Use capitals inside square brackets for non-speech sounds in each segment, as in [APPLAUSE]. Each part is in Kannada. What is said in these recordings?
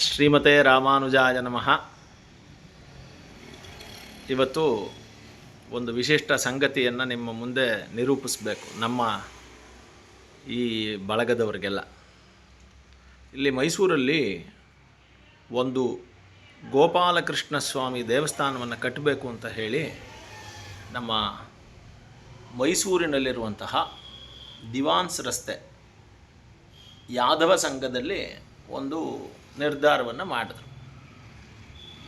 ಶ್ರೀಮತೆ ರಾಮಾನುಜಾಯ ನಮಃ. ಇವತ್ತು ಒಂದು ವಿಶಿಷ್ಟ ಸಂಗತಿಯನ್ನು ನಿಮ್ಮ ಮುಂದೆ ನಿರೂಪಿಸಬೇಕು, ನಮ್ಮ ಈ ಬಳಗದವರಿಗೆಲ್ಲ. ಇಲ್ಲಿ ಮೈಸೂರಲ್ಲಿ ಒಂದು ಗೋಪಾಲಕೃಷ್ಣ ಸ್ವಾಮಿ ದೇವಸ್ಥಾನವನ್ನು ಕಟ್ಟಬೇಕು ಅಂತ ಹೇಳಿ ನಮ್ಮ ಮೈಸೂರಿನಲ್ಲಿರುವಂತಹ ದಿವಾನ್ಸ್ ರಸ್ತೆ ಯಾದವ ಸಂಘದಲ್ಲಿ ಒಂದು ನಿರ್ಧಾರವನ್ನು ಮಾಡಿದ್ರು.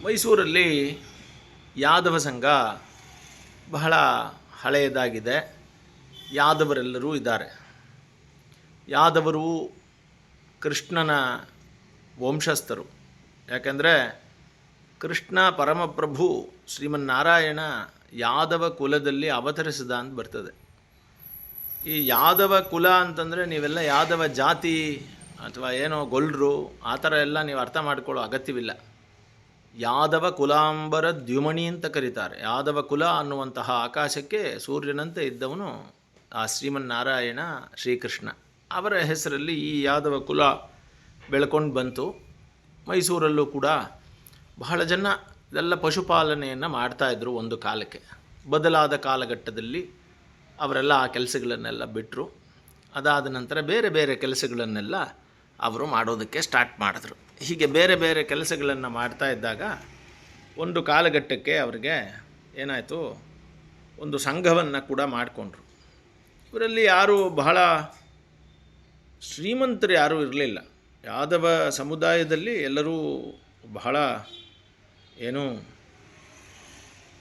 ಮೈಸೂರಲ್ಲಿ ಯಾದವ ಸಂಘ ಬಹಳ ಹಳೆಯದಾಗಿದೆ. ಯಾದವರೆಲ್ಲರೂ ಇದ್ದಾರೆ. ಯಾದವರು ಕೃಷ್ಣನ ವಂಶಸ್ಥರು. ಯಾಕೆಂದರೆ ಕೃಷ್ಣ ಪರಮಪ್ರಭು ಶ್ರೀಮನ್ನಾರಾಯಣ ಯಾದವ ಕುಲದಲ್ಲಿ ಅವತರಿಸಿದ ಅಂತ ಬರ್ತದೆ. ಈ ಯಾದವ ಕುಲ ಅಂತಂದರೆ ನೀವೆಲ್ಲ ಯಾದವ ಜಾತಿ ಅಥವಾ ಏನೋ ಗೊಲ್ರು, ಆ ಥರ ಎಲ್ಲ ನೀವು ಅರ್ಥ ಮಾಡ್ಕೊಳ್ಳೋ ಅಗತ್ಯವಿಲ್ಲ. ಯಾದವ ಕುಲಾಂಬರ ದ್ಯುಮಣಿ ಅಂತ ಕರೀತಾರೆ. ಯಾದವ ಕುಲ ಅನ್ನುವಂತಹ ಆಕಾಶಕ್ಕೆ ಸೂರ್ಯನಂತೆ ಇದ್ದವನು ಆ ಶ್ರೀಮನ್ನಾರಾಯಣ ಶ್ರೀಕೃಷ್ಣ. ಅವರ ಹೆಸರಲ್ಲಿ ಈ ಯಾದವ ಕುಲ ಬೆಳ್ಕೊಂಡು ಬಂತು. ಮೈಸೂರಲ್ಲೂ ಕೂಡ ಬಹಳ ಜನ ಇದೆಲ್ಲ ಪಶುಪಾಲನೆಯನ್ನು ಮಾಡ್ತಾಯಿದ್ರು ಒಂದು ಕಾಲಕ್ಕೆ. ಬದಲಾದ ಕಾಲಘಟ್ಟದಲ್ಲಿ ಅವರೆಲ್ಲ ಆ ಕೆಲಸಗಳನ್ನೆಲ್ಲ ಬಿಟ್ಟರು ಅದಾದ ನಂತರ ಬೇರೆ ಬೇರೆ ಕೆಲಸಗಳನ್ನೆಲ್ಲ ಅವರು ಮಾಡೋದಕ್ಕೆ ಸ್ಟಾರ್ಟ್ ಮಾಡಿದ್ರು. ಹೀಗೆ ಬೇರೆ ಬೇರೆ ಕೆಲಸಗಳನ್ನು ಮಾಡ್ತಾ ಇದ್ದಾಗ ಒಂದು ಕಾಲಘಟ್ಟಕ್ಕೆ ಅವರಿಗೆ ಏನಾಯಿತು, ಒಂದು ಸಂಘವನ್ನು ಕೂಡ ಮಾಡಿಕೊಂಡ್ರು. ಇವರಲ್ಲಿ ಯಾರು ಬಹಳ ಶ್ರೀಮಂತರು ಯಾರೂ ಇರಲಿಲ್ಲ. ಯಾದವ ಸಮುದಾಯದಲ್ಲಿ ಎಲ್ಲರೂ ಬಹಳ ಏನು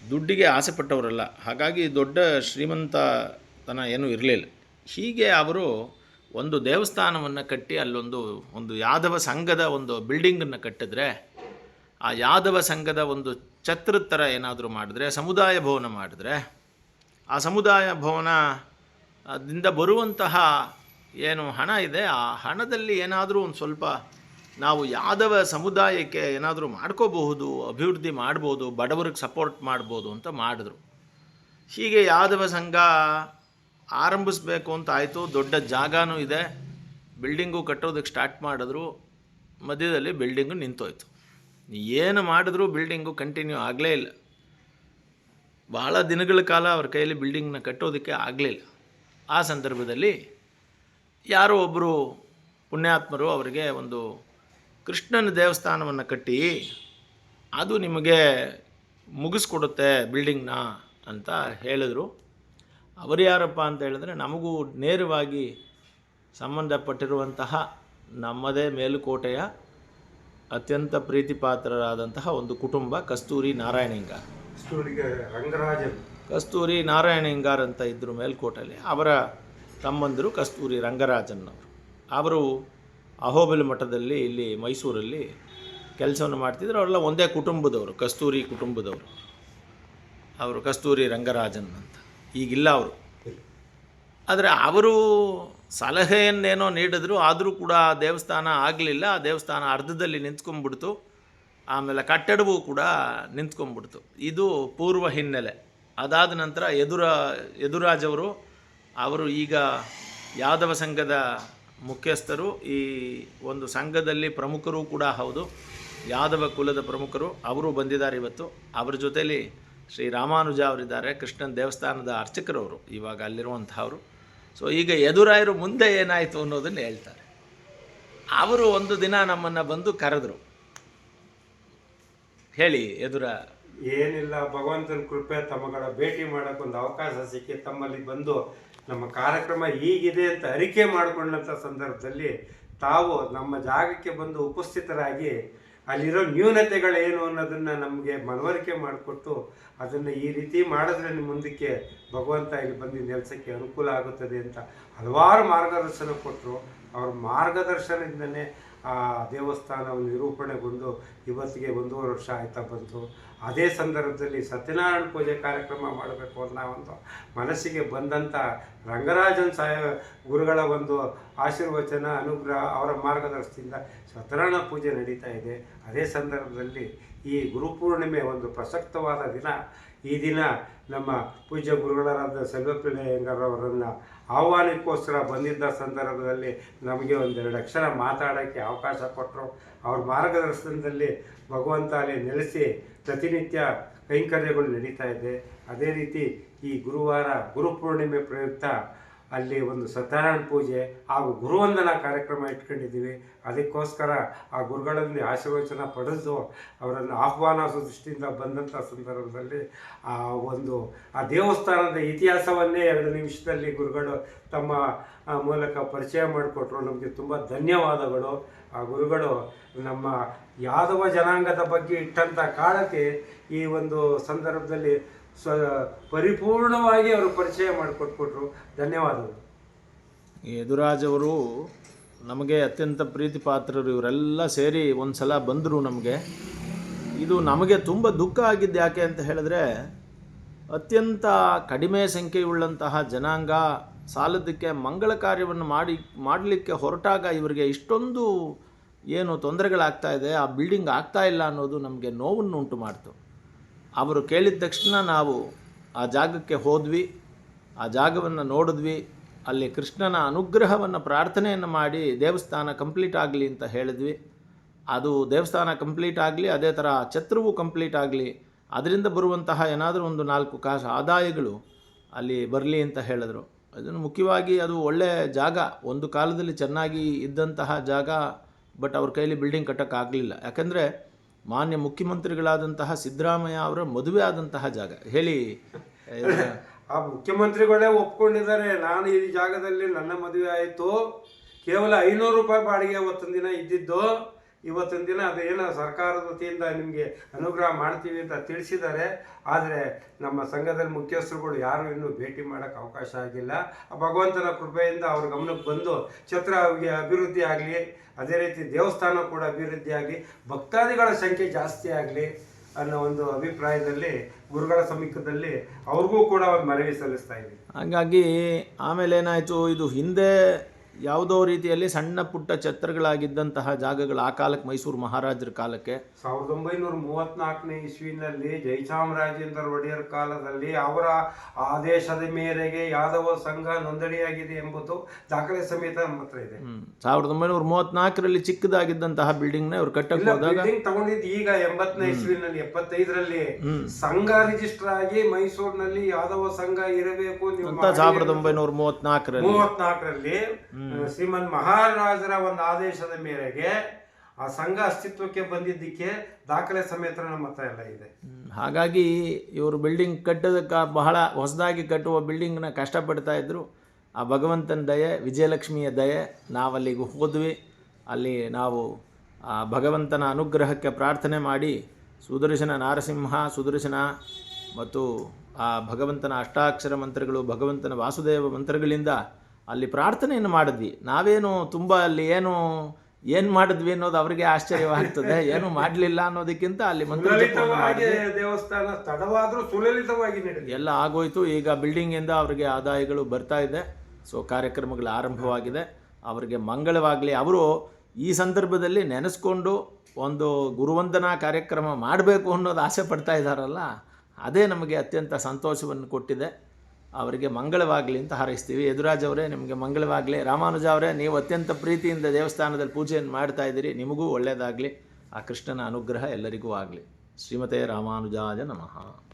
ದುಡ್ಡಿಗೆ ಆಸೆ ಪಟ್ಟವರಲ್ಲ. ಹಾಗಾಗಿ ದೊಡ್ಡ ಶ್ರೀಮಂತತನ ಏನೂ ಇರಲಿಲ್ಲ. ಹೀಗೆ ಅವರು ಒಂದು ದೇವಸ್ಥಾನವನ್ನು ಕಟ್ಟಿ ಅಲ್ಲೊಂದು ಒಂದು ಯಾದವ ಸಂಘದ ಒಂದು ಬಿಲ್ಡಿಂಗನ್ನು ಕಟ್ಟಿದ್ರೆ ಆ ಯಾದವ ಸಂಘದ ಒಂದು ಛತ್ರ ಥರ ಏನಾದರೂ ಮಾಡಿದ್ರೆ, ಸಮುದಾಯ ಭವನ ಮಾಡಿದ್ರೆ, ಆ ಸಮುದಾಯ ಭವನ ದಿಂದ ಬರುವಂತಹ ಏನು ಹಣ ಇದೆ, ಆ ಹಣದಲ್ಲಿ ಏನಾದರೂ ಒಂದು ಸ್ವಲ್ಪ ನಾವು ಯಾದವ ಸಮುದಾಯಕ್ಕೆ ಏನಾದರೂ ಮಾಡ್ಕೋಬಹುದು, ಅಭಿವೃದ್ಧಿ ಮಾಡ್ಬೋದು, ಬಡವರಿಗೆ ಸಪೋರ್ಟ್ ಮಾಡ್ಬೋದು ಅಂತ ಮಾಡಿದ್ರು. ಹೀಗೆ ಯಾದವ ಸಂಘ ಆರಂಭಿಸ್ಬೇಕು ಅಂತ ಆಯಿತು. ದೊಡ್ಡ ಜಾಗನೂ ಇದೆ. ಬಿಲ್ಡಿಂಗು ಕಟ್ಟೋದಕ್ಕೆ ಸ್ಟಾರ್ಟ್ ಮಾಡಿದ್ರು. ಮಧ್ಯದಲ್ಲಿ ಬಿಲ್ಡಿಂಗು ನಿಂತೋಯ್ತು. ಏನು ಮಾಡಿದ್ರೂ ಬಿಲ್ಡಿಂಗು ಕಂಟಿನ್ಯೂ ಆಗಲೇ ಇಲ್ಲ. ಬಹಳ ದಿನಗಳ ಕಾಲ ಅವ್ರ ಕೈಯಲ್ಲಿ ಬಿಲ್ಡಿಂಗ್ನ ಕಟ್ಟೋದಕ್ಕೆ ಆಗಲಿಲ್ಲ ಆ ಸಂದರ್ಭದಲ್ಲಿ ಯಾರೋ ಒಬ್ಬರು ಪುಣ್ಯಾತ್ಮರು ಅವರಿಗೆ ಒಂದು ಕೃಷ್ಣನ ದೇವಸ್ಥಾನವನ್ನು ಕಟ್ಟಿ, ಅದು ನಿಮಗೆ ಮುಗಿಸ್ಕೊಡುತ್ತೆ ಬಿಲ್ಡಿಂಗ್ನ ಅಂತ ಹೇಳಿದ್ರು. ಅವರು ಯಾರಪ್ಪ ಅಂತ ಹೇಳಿದ್ರೆ ನಮಗೂ ನೇರವಾಗಿ ಸಂಬಂಧಪಟ್ಟಿರುವಂತಹ ನಮ್ಮದೇ ಮೇಲುಕೋಟೆಯ ಅತ್ಯಂತ ಪ್ರೀತಿಪಾತ್ರರಾದಂತಹ ಒಂದು ಕುಟುಂಬ ಕಸ್ತೂರಿ ನಾರಾಯಣಿಂಗ ಕಸ್ತೂರಿ ನಾರಾಯಣಿಂಗಾರ್ ಅಂತ ಇದ್ದರು ಮೇಲ್ಕೋಟೆಯಲ್ಲಿ. ಅವರ ತಮ್ಮಂದಿರು ಕಸ್ತೂರಿ ರಂಗರಾಜನ್ನವರು. ಅವರು ಅಹೋಬಲಿ ಮಠದಲ್ಲಿ ಇಲ್ಲಿ ಮೈಸೂರಲ್ಲಿ ಕೆಲಸವನ್ನು ಮಾಡ್ತಿದ್ರು. ಅವರೆಲ್ಲ ಒಂದೇ ಕುಟುಂಬದವರು ಕಸ್ತೂರಿ ಕುಟುಂಬದವರು. ಅವರು ಕಸ್ತೂರಿ ರಂಗರಾಜನ್ ಅಂತ. ಈಗಿಲ್ಲ ಅವರು. ಆದರೆ ಅವರು ಸಲಹೆಯನ್ನೇನೋ ನೀಡಿದ್ರು, ಆದರೂ ಕೂಡ ಆ ದೇವಸ್ಥಾನ ಆಗಲಿಲ್ಲ. ಆ ದೇವಸ್ಥಾನ ಅರ್ಧದಲ್ಲಿ ನಿಂತ್ಕೊಂಡ್ಬಿಡ್ತು. ಆಮೇಲೆ ಕಟ್ಟಡವೂ ಕೂಡ ನಿಂತ್ಕೊಂಡ್ಬಿಡ್ತು. ಇದು ಪೂರ್ವ ಹಿನ್ನೆಲೆ. ಅದಾದ ನಂತರ ಎದುರ ಯದುರಾಜವರು ಅವರು ಈಗ ಯಾದವ ಸಂಘದ ಮುಖ್ಯಸ್ಥರು, ಈ ಒಂದು ಸಂಘದಲ್ಲಿ ಪ್ರಮುಖರು ಕೂಡ ಹೌದು. ಯಾದವ ಕುಲದ ಪ್ರಮುಖರು, ಅವರು ಬಂದಿದ್ದಾರೆ ಇವತ್ತು. ಅವರ ಜೊತೆಯಲ್ಲಿ ಶ್ರೀ ರಾಮಾನುಜ ಅವರಿದ್ದಾರೆ, ಕೃಷ್ಣನ ದೇವಸ್ಥಾನದ ಅರ್ಚಕರವರು, ಇವಾಗ ಅಲ್ಲಿರುವಂಥವ್ರು. ಸೊ ಈಗ ಎದುರಾಯರು ಮುಂದೆ ಏನಾಯಿತು ಅನ್ನೋದನ್ನು ಹೇಳ್ತಾರೆ. ಅವರು ಒಂದು ದಿನ ನಮ್ಮನ್ನು ಬಂದು ಕರೆದ್ರು. ಹೇಳಿ, ಎದುರ. ಏನಿಲ್ಲ, ಭಗವಂತನ ಕೃಪೆ, ತಮ್ಮಗಳ ಭೇಟಿ ಮಾಡೋಕ್ಕೊಂದು ಅವಕಾಶ ಸಿಕ್ಕಿ ತಮ್ಮಲ್ಲಿ ಬಂದು ನಮ್ಮ ಕಾರ್ಯಕ್ರಮ ಹೀಗಿದೆ ಅಂತ ಅರಿಕೆ ಮಾಡಿಕೊಂಡಂಥ ಸಂದರ್ಭದಲ್ಲಿ ತಾವು ನಮ್ಮ ಜಾಗಕ್ಕೆ ಬಂದು ಉಪಸ್ಥಿತರಾಗಿ ಅಲ್ಲಿರೋ ನ್ಯೂನತೆಗಳೇನು ಅನ್ನೋದನ್ನು ನಮಗೆ ಮನವರಿಕೆ ಮಾಡಿಕೊಟ್ಟು ಅದನ್ನು ಈ ರೀತಿ ಮಾಡಿದ್ರೆ ಮುಂದಕ್ಕೆ ಭಗವಂತ ಇಲ್ಲಿ ಬಂದು ನೆಲೆಸಕ್ಕೆ ಅನುಕೂಲ ಆಗುತ್ತದೆ ಅಂತ ಹಲವಾರು ಮಾರ್ಗದರ್ಶನ ಕೊಟ್ಟರು ಅವ್ರ ಮಾರ್ಗದರ್ಶನದಿಂದನೇ ಆ ದೇವಸ್ಥಾನವು ನಿರೂಪಣೆಗೊಂಡು ಇವತ್ತಿಗೆ ಒಂದೂವರೆ ವರ್ಷ ಆಯ್ತಾ ಬಂತು. ಅದೇ ಸಂದರ್ಭದಲ್ಲಿ ಸತ್ಯನಾರಾಯಣ ಪೂಜೆ ಕಾರ್ಯಕ್ರಮ ಮಾಡಬೇಕು ಅನ್ನೋ ಒಂದು ಮನಸ್ಸಿಗೆ ಬಂದಂಥ ರಂಗರಾಜನ್ ಸಾಯ ಗುರುಗಳ ಒಂದು ಆಶೀರ್ವಚನ, ಅನುಗ್ರಹ ಅವರ ಮಾರ್ಗದರ್ಶನದಿಂದ ಸತ್ಯನಾರಾಯಣ ಪೂಜೆ ನಡೀತಾ ಇದೆ. ಅದೇ ಸಂದರ್ಭದಲ್ಲಿ ಈ ಗುರುಪೂರ್ಣಿಮೆ ಒಂದು ಪ್ರಸಕ್ತವಾದ ದಿನ. ಈ ದಿನ ನಮ್ಮ ಪೂಜ್ಯ ಗುರುಗಳಾದ ಸೆಲ್ವಪಿಳ್ಳಯ್ಯಂಗಾರವರನ್ನು ಆಹ್ವಾನಕ್ಕೋಸ್ಕರ ಬಂದಿದ್ದ ಸಂದರ್ಭದಲ್ಲಿ ನಮಗೆ ಒಂದೆರಡು ಅಕ್ಷರ ಮಾತಾಡೋಕ್ಕೆ ಅವಕಾಶ ಕೊಟ್ಟರು. ಅವ್ರ ಮಾರ್ಗದರ್ಶನದಲ್ಲಿ ಭಗವಂತ ಅಲ್ಲಿ ನೆಲೆಸಿ ಪ್ರತಿನಿತ್ಯ ಕೈಂಕರ್ಯಗಳು ನಡೀತಾ ಇದೆ. ಅದೇ ರೀತಿ ಈ ಗುರುವಾರ ಗುರುಪೂರ್ಣಿಮೆ ಪ್ರಯುಕ್ತ ಅಲ್ಲಿ ಒಂದು ಸತ್ಯನಾರಾಯಣ ಪೂಜೆ ಹಾಗೂ ಗುರುವಂದನಾ ಕಾರ್ಯಕ್ರಮ ಇಟ್ಕೊಂಡಿದ್ದೀವಿ. ಅದಕ್ಕೋಸ್ಕರ ಆ ಗುರುಗಳಲ್ಲಿ ಆಶೀರ್ವಚನ ಪಡೆದು ಅವರನ್ನು ಆಹ್ವಾನಿಸೋ ದೃಷ್ಟಿಯಿಂದ ಬಂದಂಥ ಸಂದರ್ಭದಲ್ಲಿ ಆ ಒಂದು ಆ ದೇವಸ್ಥಾನದ ಇತಿಹಾಸವನ್ನೇ ಎರಡು ನಿಮಿಷದಲ್ಲಿ ಗುರುಗಳು ತಮ್ಮ ಮೂಲಕ ಪರಿಚಯ ಮಾಡಿಕೊಟ್ರು. ನಮಗೆ ತುಂಬ ಧನ್ಯವಾದಗಳು. ಆ ಗುರುಗಳು ನಮ್ಮ ಯಾದವ ಜನಾಂಗದ ಬಗ್ಗೆ ಇಟ್ಟಂಥ ಕಾಳಕ್ಕೆ ಈ ಒಂದು ಸಂದರ್ಭದಲ್ಲಿ ಸ್ವ ಪರಿಪೂರ್ಣವಾಗಿ ಅವರು ಪರಿಚಯ ಮಾಡಿಕೊಟ್ಬಿಟ್ರು ಧನ್ಯವಾದಗಳು. ಈ ಯದುರಾಜ್ ಅವರು ನಮಗೆ ಅತ್ಯಂತ ಪ್ರೀತಿ ಪಾತ್ರರು ಇವರೆಲ್ಲ ಸೇರಿ ಒಂದು ಸಲ ಬಂದರು ನಮಗೆ. ಇದು ನಮಗೆ ತುಂಬ ದುಃಖ ಆಗಿದ್ದು ಯಾಕೆ ಅಂತ ಹೇಳಿದ್ರೆ, ಅತ್ಯಂತ ಕಡಿಮೆ ಸಂಖ್ಯೆಯುಳ್ಳಂತಹ ಜನಾಂಗ ಸಾಲದಕ್ಕೆ ಮಂಗಳ ಕಾರ್ಯವನ್ನು ಮಾಡಿ, ಮಾಡಲಿಕ್ಕೆ ಹೊರಟಾಗ ಇವರಿಗೆ ಇಷ್ಟೊಂದು ಏನು ತೊಂದರೆಗಳಾಗ್ತಾ ಇದೆ, ಆ ಬಿಲ್ಡಿಂಗ್ ಆಗ್ತಾ ಇಲ್ಲ ಅನ್ನೋದು ನಮಗೆ ನೋವನ್ನು ಉಂಟು ಮಾಡ್ತು. ಅವರು ಕೇಳಿದ ತಕ್ಷಣ ನಾವು ಆ ಜಾಗಕ್ಕೆ ಹೋದ್ವಿ, ಆ ಜಾಗವನ್ನು ನೋಡಿದ್ವಿ, ಅಲ್ಲಿ ಕೃಷ್ಣನ ಅನುಗ್ರಹವನ್ನು ಪ್ರಾರ್ಥನೆಯನ್ನು ಮಾಡಿ ದೇವಸ್ಥಾನ ಕಂಪ್ಲೀಟ್ ಆಗಲಿ ಅಂತ ಹೇಳಿದ್ವಿ. ಅದು ದೇವಸ್ಥಾನ ಕಂಪ್ಲೀಟ್ ಆಗಲಿ, ಅದೇ ಥರ ಛತ್ರವು ಕಂಪ್ಲೀಟ್ ಆಗಲಿ, ಅದರಿಂದ ಬರುವಂತಹ ಏನಾದರೂ ಒಂದು ನಾಲ್ಕು ಕಾಸು ಆದಾಯಗಳು ಅಲ್ಲಿ ಬರಲಿ ಅಂತ ಹೇಳಿದರು. ಅದನ್ನು ಮುಖ್ಯವಾಗಿ ಅದು ಒಳ್ಳೆಯ ಜಾಗ, ಒಂದು ಕಾಲದಲ್ಲಿ ಚೆನ್ನಾಗಿ ಇದ್ದಂತಹ ಜಾಗ, ಬಟ್ ಅವ್ರ ಕೈಲಿ ಬಿಲ್ಡಿಂಗ್ ಕಟ್ಟೋಕ್ಕಾಗಲಿಲ್ಲ ಯಾಕಂದರೆ ಮಾನ್ಯ ಮುಖ್ಯಮಂತ್ರಿಗಳಾದಂತಹ ಸಿದ್ದರಾಮಯ್ಯ ಅವರ ಮದುವೆ ಆದಂತಹ ಜಾಗ. ಹೇಳಿ ಆ ಮುಖ್ಯಮಂತ್ರಿಗಳೇ ಒಪ್ಕೊಂಡಿದ್ದಾರೆ. ನಾನು ಈ ಜಾಗದಲ್ಲಿ ನನ್ನ ಮದುವೆ ಆಯಿತು. ಕೇವಲ ಐನೂರು ರೂಪಾಯಿ ಬಾಡಿಗೆ ಅವತ್ತೊಂದಿನ ದಿನ ಇದ್ದಿದ್ದು ಇವತ್ತೊಂದು ದಿನ ಅದೇನೋ ಸರ್ಕಾರದ ವತಿಯಿಂದ ನಿಮಗೆ ಅನುಗ್ರಹ ಮಾಡ್ತೀವಿ ಅಂತ ತಿಳಿಸಿದ್ದಾರೆ. ಆದರೆ ನಮ್ಮ ಸಂಘದಲ್ಲಿ ಮುಖ್ಯಸ್ಥರುಗಳು ಯಾರು ಇನ್ನೂ ಭೇಟಿ ಮಾಡೋಕ್ಕೆ ಅವಕಾಶ ಆಗಿಲ್ಲ. ಭಗವಂತನ ಕೃಪೆಯಿಂದ ಅವ್ರ ಗಮನಕ್ಕೆ ಬಂದು ಛತ್ರ ಅಭಿವೃದ್ಧಿ ಆಗಲಿ, ಅದೇ ರೀತಿ ದೇವಸ್ಥಾನ ಕೂಡ ಅಭಿವೃದ್ಧಿ ಆಗಲಿ, ಭಕ್ತಾದಿಗಳ ಸಂಖ್ಯೆ ಜಾಸ್ತಿ ಆಗಲಿ ಅನ್ನೋ ಒಂದು ಅಭಿಪ್ರಾಯದಲ್ಲಿ ಗುರುಗಳ ಸಮೀಪದಲ್ಲಿ ಅವ್ರಿಗೂ ಕೂಡ ಒಂದು ಮನವಿ ಸಲ್ಲಿಸ್ತಾ ಇದ್ದೀವಿ ಹಾಗಾಗಿ ಆಮೇಲೆ ಏನಾಯಿತು, ಇದು ಹಿಂದೆ ಯಾವುದೋ ರೀತಿಯಲ್ಲಿ ಸಣ್ಣ ಪುಟ್ಟ ಛತ್ರಗಳಾಗಿದ್ದಂತಹ ಜಾಗಗಳು ಆ ಕಾಲಕ್ಕೆ ಮೈಸೂರು ಮಹಾರಾಜರ ಕಾಲಕ್ಕೆ. ಸಾವಿರದ ಒಂಬೈನೂರ ಮೂವತ್ನಾಲ್ಕನೇ ಇಸ್ವಿನಲ್ಲಿ ಜಯಚಾಮರಾಜೇಂದ್ರ ಒಡೆಯರ್ ಕಾಲದಲ್ಲಿ ಅವರ ಆದೇಶದ ಮೇರೆಗೆ ಯಾದವ ಸಂಘ ನೋಂದಣಿಯಾಗಿದೆ ಎಂಬುದು ದಾಖಲೆ ಸಮೇತ ನಮ್ಮ ಹತ್ರ ಇದೆ. ಸಾವಿರದ ಒಂಬೈನೂರ ಮೂವತ್ನಾಲ್ಕರಲ್ಲಿ ಚಿಕ್ಕದಾಗಿದ್ದಂತಹ ಬಿಲ್ಡಿಂಗ್ನ ಕಟ್ಟಕ್ಕೆ ಹೋದಾಗ ಬಿಲ್ಡಿಂಗ್ ತಗೊಂಡಿದ್ದು ಈಗ ಎಂಬತ್ತನೇ ಇಸ್ವಿನಲ್ಲಿ ಎಪ್ಪತ್ತೈದರಲ್ಲಿ. ಸಂಘ ರಿಜಿಸ್ಟರ್ ಆಗಿ ಮೈಸೂರಿನಲ್ಲಿ ಯಾದವ ಸಂಘ ಇರಬೇಕು ಸಾವಿರದ ಒಂಬೈನೂರ ಮೂವತ್ನಾಲ್ಕರಲ್ಲಿ. ಮೂವತ್ನಾಲ್ಕರಲ್ಲಿ ಶ್ರೀಮನ್ ಮಹಾರಾಜರ ಒಂದು ಆದೇಶದ ಮೇರೆಗೆ ಆ ಸಂಘ ಅಸ್ತಿತ್ವಕ್ಕೆ ಬಂದಿದ್ದಕ್ಕೆ ದಾಖಲೆ ಸಮೇತ ನಮ್ಮ ಹತ್ರ ಎಲ್ಲ ಇದೆ. ಹಾಗಾಗಿ ಇವರು ಬಿಲ್ಡಿಂಗ್ ಕಟ್ಟೋದಕ್ಕೆ ಬಹಳ ಹೊಸದಾಗಿ ಕಟ್ಟುವ ಬಿಲ್ಡಿಂಗ್ನ ಕಷ್ಟಪಡ್ತಾ ಇದ್ದರು ಆ ಭಗವಂತನ ದಯೆ ವಿಜಯಲಕ್ಷ್ಮಿಯ ದಯೆ ನಾವಲ್ಲಿಗೆ ಹೋದ್ವಿ. ಅಲ್ಲಿ ನಾವು ಆ ಭಗವಂತನ ಅನುಗ್ರಹಕ್ಕೆ ಪ್ರಾರ್ಥನೆ ಮಾಡಿ ಸುದರ್ಶನ ನಾರಸಿಂಹ ಸುದರ್ಶನ ಮತ್ತು ಆ ಭಗವಂತನ ಅಷ್ಟಾಕ್ಷರ ಮಂತ್ರಗಳು ಭಗವಂತನ ವಾಸುದೇವ ಮಂತ್ರಗಳಿಂದ ಅಲ್ಲಿ ಪ್ರಾರ್ಥನೆಯನ್ನು ಮಾಡಿದ್ವಿ. ನಾವೇನು ತುಂಬ ಅಲ್ಲಿ ಏನು ಏನು ಮಾಡಿದ್ವಿ ಅನ್ನೋದು ಅವರಿಗೆ ಆಶ್ಚರ್ಯವಾಗ್ತದೆ. [LAUGHS] ಏನು ಮಾಡಲಿಲ್ಲ ಅನ್ನೋದಕ್ಕಿಂತ ಅಲ್ಲಿ ದೇವಸ್ಥಾನ ತಡವಾದರೂ ಸುಲಲಿತವಾಗಿ ಎಲ್ಲ ಆಗೋಯ್ತು. ಈಗ ಬಿಲ್ಡಿಂಗಿಂದ ಅವರಿಗೆ ಆದಾಯಗಳು ಬರ್ತಾ ಇದೆ. ಸೊ ಕಾರ್ಯಕ್ರಮಗಳು ಆರಂಭವಾಗಿದೆ. ಅವರಿಗೆ ಮಂಗಳವಾಗಲಿ. ಅವರು ಈ ಸಂದರ್ಭದಲ್ಲಿ ನೆನೆಸ್ಕೊಂಡು ಒಂದು ಗುರುವಂದನಾ ಕಾರ್ಯಕ್ರಮ ಮಾಡಬೇಕು ಅನ್ನೋದು ಆಸೆ ಪಡ್ತಾ ಇದ್ದಾರಲ್ಲ ಅದೇ ನಮಗೆ ಅತ್ಯಂತ ಸಂತೋಷವನ್ನು ಕೊಟ್ಟಿದೆ. ಅವರಿಗೆ ಮಂಗಳವಾಗಲಿ ಅಂತ ಹಾರೈಸ್ತೀವಿ. ಯದುರಾಜ್ ಅವರೇ, ನಿಮಗೆ ಮಂಗಳವಾಗಲಿ. ರಾಮಾನುಜ ಅವರೇ, ನೀವು ಅತ್ಯಂತ ಪ್ರೀತಿಯಿಂದ ದೇವಸ್ಥಾನದಲ್ಲಿ ಪೂಜೆಯನ್ನು ಮಾಡ್ತಾ ಇದ್ದೀರಿ. ನಿಮಗೂ ಒಳ್ಳೆಯದಾಗಲಿ ಆ ಕೃಷ್ಣನ ಅನುಗ್ರಹ ಎಲ್ಲರಿಗೂ ಆಗಲಿ. ಶ್ರೀಮತೆ ರಾಮಾನುಜಾಜ ನಮಃ.